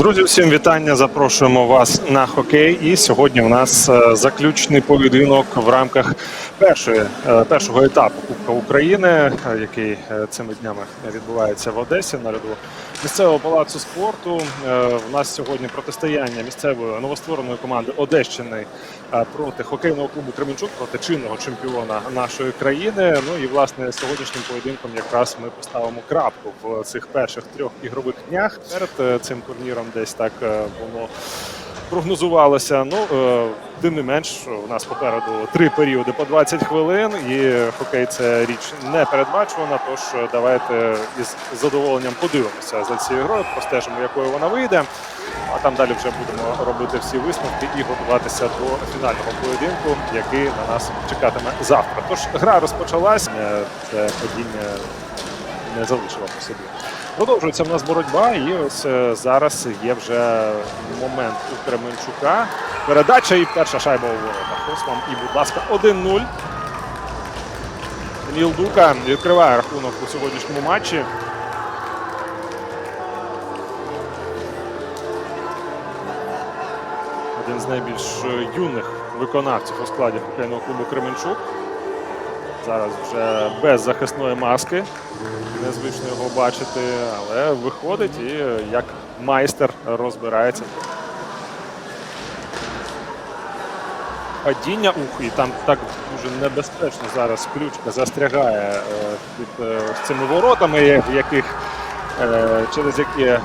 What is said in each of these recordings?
Друзі, всім вітання. Запрошуємо вас на хокей. І сьогодні у нас е, заключний поєдинок в рамках першої, е, першого етапу Кубка України, е, який цими днями відбувається в Одесі на льоду місцевого палацу спорту. У нас сьогодні протистояння місцевої новоствореної команди Одещини проти хокейного клубу Кременчук, проти чинного чемпіона нашої країни. Ну і власне сьогоднішнім поєдинком якраз ми поставимо крапку в цих перших трьох ігрових днях. Перед цим турніром десь так е, воно прогнозувалося. Ну е, тим не менш, у нас попереду три періоди по 20 хвилин, і хокей це річ не передбачувана. Тож давайте із задоволенням подивимося за цією грою, простежимо, якою вона вийде. А там далі вже будемо робити всі висновки і готуватися до фінального поєдинку, який на нас чекатиме завтра. Тож гра розпочалась. Е, Це падіння не залишило по собі. Продовжується в нас боротьба, і ось е, зараз є вже момент у Кременчука. Передача і перша шайба у воротах. Ось і, будь ласка, 1-0. Ніл Дука відкриває рахунок у сьогоднішньому матчі. Один з найбільш е, юних виконавців у складі хокейного клубу Кременчук. Зараз вже без захисної маски. Незвично його бачити, але виходить і е, як майстер розбирається. Падіння ух, і там так дуже небезпечно зараз ключка застрягає е, під е, цими воротами, в яких е, через які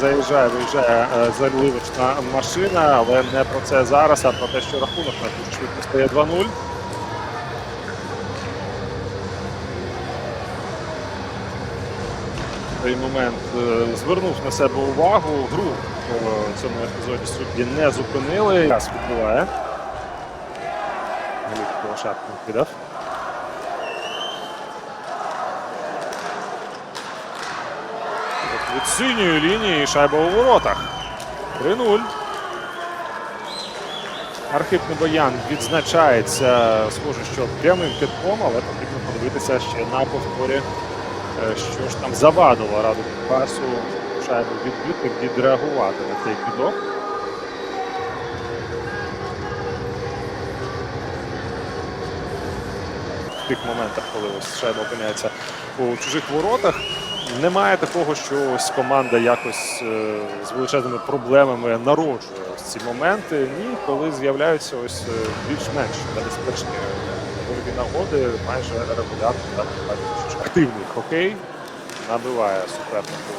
заїжджає, виїжджає е, заливочна машина, але не про це зараз, а про те, що рахунок на дуже швидко стає 2-0. Той момент е, звернув на себе увагу. Гру в цьому епізоді судді не зупинили. Час відбуває. Шапку кидав. Від синьої лінії шайба у воротах. 3-0. Архип Небоян відзначається, схоже, що прямим китком, але потрібно подивитися ще на повторі, е, що ж там завадило раду пасу шайбу відбити, відреагувати на цей кидок. В тих моментах, коли ось шайба опиняється у чужих воротах, немає такого, що ось команда якось е, з величезними проблемами народжує ось ці моменти. Ні, коли з'являються ось е, більш-менш небезпечні нагоди, майже регулярно так ж активний хокей набиває супернику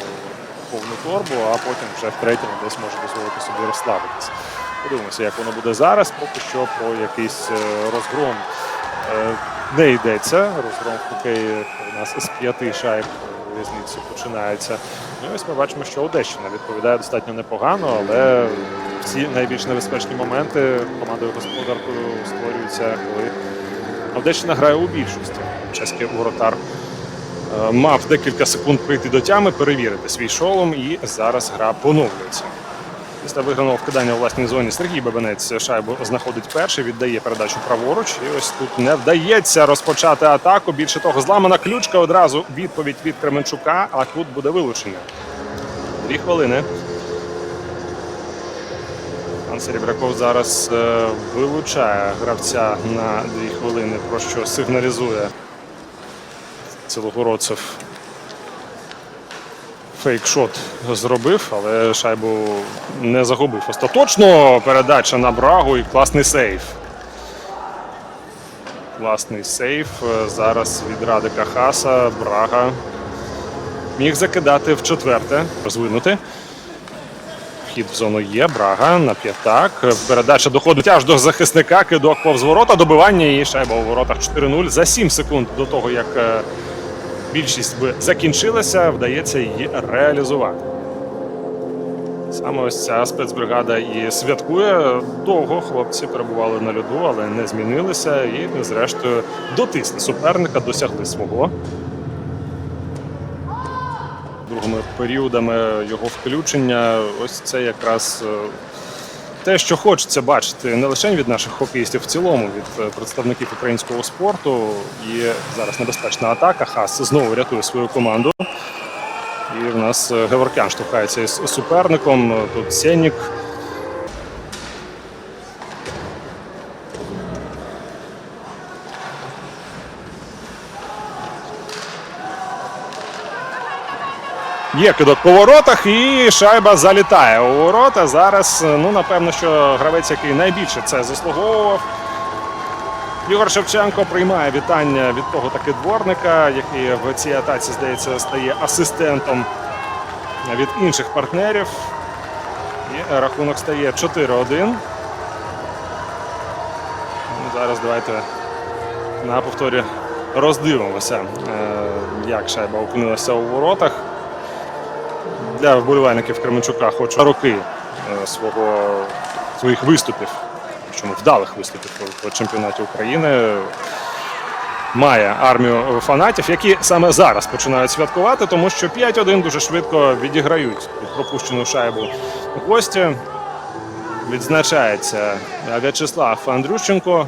повну торбу, а потім вже в третьому десь може дозволити собі розслабитися. Подивимося, як воно буде зараз. Поки що про якийсь е, розгром е, не йдеться. Розгром в у нас з п'яти шайб різниці починається. Ну ось ми бачимо, що Одещина відповідає достатньо непогано, але всі найбільш небезпечні моменти командою господаркою створюються, коли Одещина грає у більшості. Чеський воротар мав декілька секунд прийти до тями, перевірити свій шолом, і зараз гра поновлюється. Після виграного вкидання у власній зоні Сергій Бабинець шайбу знаходить перший, віддає передачу праворуч. І ось тут не вдається розпочати атаку. Більше того, зламана ключка. Одразу відповідь від Кременчука, а тут буде вилучення. Дві хвилини. Пан Серебряков зараз е, вилучає гравця на дві хвилини, про що сигналізує Цілогородцев фейкшот зробив, але шайбу не загубив. Остаточно передача на Брагу і класний сейф. Класний сейф. Зараз від Радика Хаса Брага міг закидати в четверте, розвинути. Вхід в зону є. Брага на п'ятак. Передача доходить аж до захисника. Кидок повз ворота. Добивання і шайба у воротах 4-0 за 7 секунд до того, як е, більшість би закінчилася, вдається її реалізувати. Саме ось ця спецбригада і святкує. Довго хлопці перебували на льоду, але не змінилися і, зрештою, дотисли суперника, досягли свого. Другими періодами його включення. Ось це якраз е, те, що хочеться бачити не лише від наших хокеїстів в цілому, від е, представників українського спорту. Є зараз небезпечна атака. Хас знову рятує свою команду. І в нас е, Геворкян штовхається із суперником. Тут Сенік. Є кидок по воротах, і шайба залітає у ворота. Зараз, ну напевно, що гравець, який найбільше це заслуговував. Ігор Шевченко приймає вітання від того таки дворника, який в цій атаці, здається, стає асистентом від інших партнерів. І рахунок стає 4-1. Ну, Зараз давайте на повторі роздивимося, е, як шайба опинилася у воротах. Для вболівальників Кременчука хочу роки е, свого, своїх виступів, причому вдалих виступів в чемпіонаті України. Має армію фанатів, які саме зараз починають святкувати, тому що 5-1 дуже швидко відіграють пропущену шайбу гості. Відзначається В'ячеслав Андрющенко.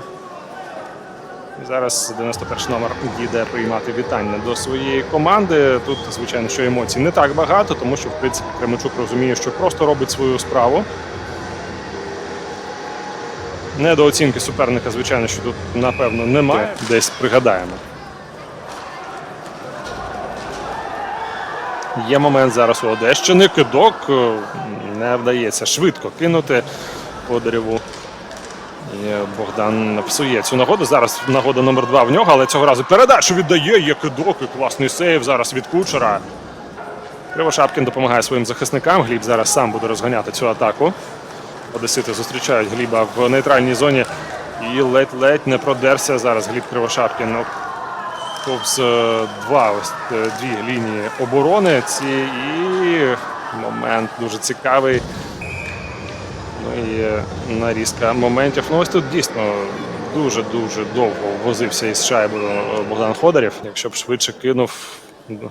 І зараз 91 номер їде приймати вітання до своєї команди. Тут, звичайно, що емоцій не так багато, тому що в принципі Кременчук розуміє, що просто робить свою справу. Недооцінки суперника, звичайно, що тут напевно немає. Десь пригадаємо. Є момент зараз у Одещини. Кидок е, не вдається швидко кинути. І Богдан псує цю нагоду. Зараз нагода номер два в нього, але цього разу передачу віддає. Є кидок і класний сейв зараз від кучера. Кривошапкін допомагає своїм захисникам. Гліб зараз сам буде розганяти цю атаку. Одесити зустрічають Гліба в нейтральній зоні. І ледь-ледь не продерся зараз Гліб Кривошапкін. Ну, Повз е, два ось е, дві лінії оборони. Ці і момент дуже цікавий. Ну і нарізка моментів. Ну ось тут дійсно дуже-дуже довго возився із шайбою Богдан Ходорів. Якщо б швидше кинув,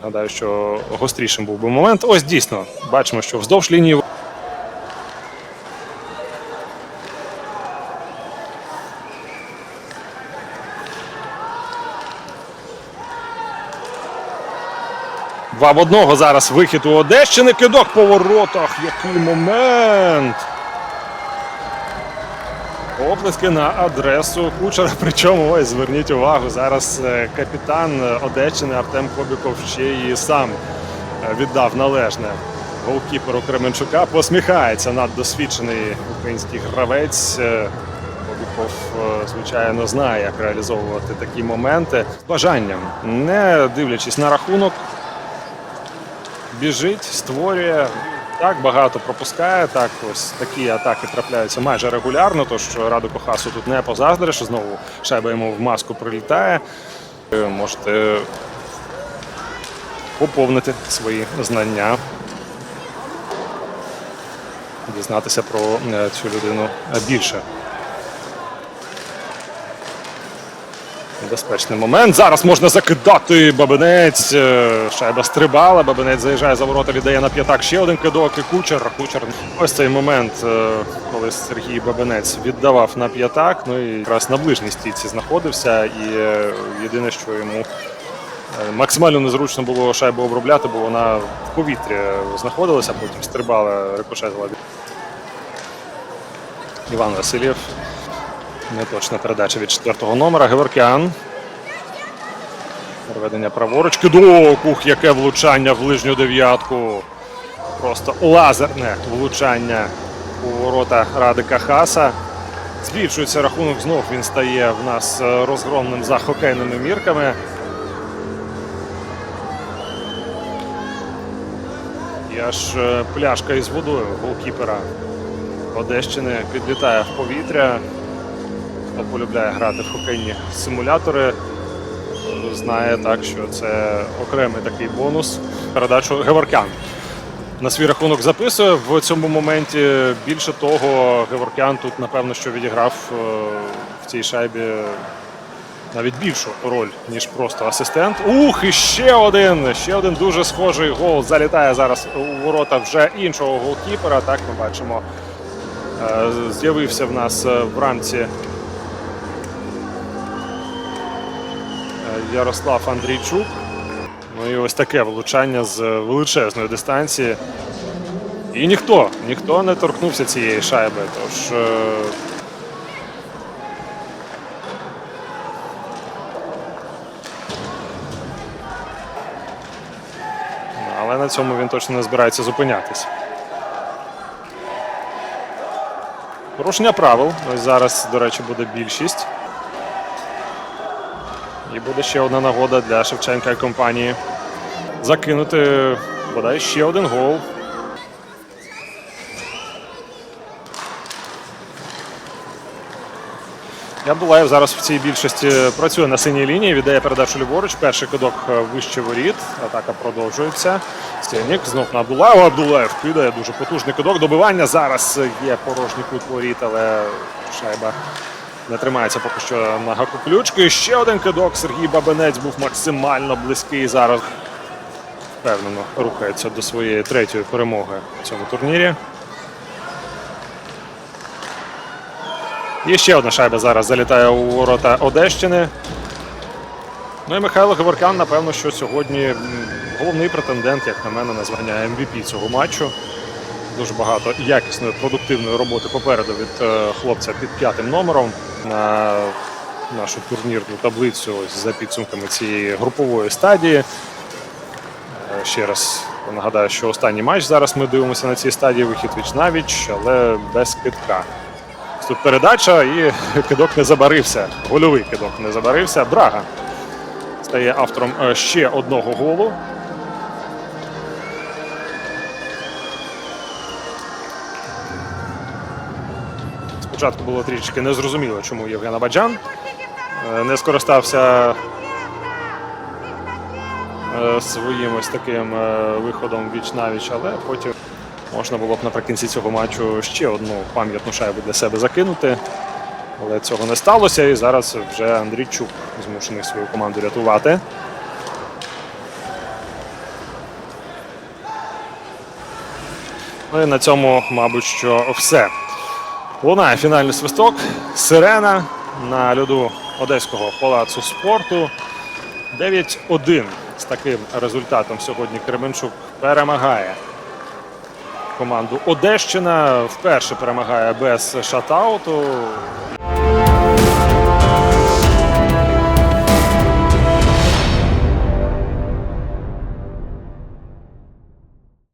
гадаю, що гострішим був би момент. Ось дійсно бачимо, що вздовж лінії. Два в одного зараз вихід у Одещини. Кидок по воротах. Який момент! Оплески на адресу кучера. Причому ось зверніть увагу. Зараз е, капітан Одещини Артем Кобіков ще і сам е, віддав належне голкіперу Кременчука. Посміхається наддосвідчений український гравець. Е, Кобіков, звичайно, знає, як реалізовувати такі моменти бажанням, не дивлячись на рахунок, біжить, створює. Так, багато пропускає. Так, ось такі атаки трапляються майже регулярно. Тож Раду Кохасу тут не позаздриш. Знову шайба йому в маску прилітає. Можете поповнити свої знання, дізнатися про е, цю людину більше. Небезпечний момент. Зараз можна закидати Бабинець. Е, Шайба стрибала. Бабинець заїжджає за ворота, віддає на п'ятак ще один кидок. І кучер. Кучер. Ось цей момент, е, коли Сергій Бабинець віддавав на п'ятак. Ну і якраз на ближній стійці знаходився. І е, єдине, що йому максимально незручно було шайбу обробляти, бо вона в повітрі знаходилася, потім стрибала, рикошетила. Іван Васильєв. Неточна передача від четвертого номера. Геворкян. Переведення праворуч. Кидок! Ух, яке влучання в ближню дев'ятку. Просто лазерне влучання у ворота Радика Хаса. Збільшується рахунок, знов він стає в нас е, розгромним за хокейними мірками. І аж е, пляшка із водою голкіпера Одещини підлітає в повітря. Хто полюбляє грати в хокейні симулятори, знає так, що це окремий такий бонус. Передачу Геворкян на свій рахунок записує в цьому моменті. Більше того, Геворкян тут, напевно, що відіграв е, в цій шайбі навіть більшу роль, ніж просто асистент. Ух, і ще один! Ще один дуже схожий гол. Залітає зараз у ворота вже іншого голкіпера. Так ми бачимо. е, З'явився в нас е, в рамці Ярослав Андрійчук. Ну і ось таке влучання з величезної дистанції. І ніхто, ніхто не торкнувся цієї шайби. Тож е, але на цьому він точно не збирається зупинятись. Порушення правил. Ось зараз, до речі, буде більшість. І буде ще одна нагода для Шевченка і компанії закинути бодай ще один гол. Ябдулаєв зараз в цій більшості працює на синій лінії, віддає передачу ліворуч. Перший кидок вище воріт. Атака продовжується. Стільник знов на Абдулаєва. Абдулаєв кидає дуже потужний кидок. Добивання зараз є порожній кут воріт, але шайба не тримається поки що на гаку ключки. Ще один кидок. Сергій Бабинець був максимально близький. Зараз впевнено рухається до своєї третьої перемоги в цьому турнірі. І ще одна шайба зараз залітає у ворота Одещини. Ну і Михайло Геворкян, напевно, що сьогодні головний претендент, як на мене, на звання MVP цього матчу. Дуже багато якісної продуктивної роботи попереду від е, хлопця під п'ятим номером на нашу турнірну таблицю за підсумками цієї групової стадії. Е, Ще раз нагадаю, що останній матч зараз ми дивимося на цій стадії вихід віч навіч, але без китка. Тут передача і кидок не забарився. Гольовий кидок не забарився. Брага стає автором е, ще одного голу. Спочатку було трішки незрозуміло, чому Євген Абаджан е, не скористався е, своїм ось таким е, виходом віч навіч, але потім можна було б наприкінці цього матчу ще одну пам'ятну шайбу для себе закинути. Але цього не сталося, і зараз вже Андрійчук змушений свою команду рятувати. Ну і на цьому, мабуть, що все. Лунає фінальний свисток. Сирена на льоду Одеського палацу спорту. 9-1 з таким результатом сьогодні Кременчук перемагає команду Одещина. Вперше перемагає без шатауту.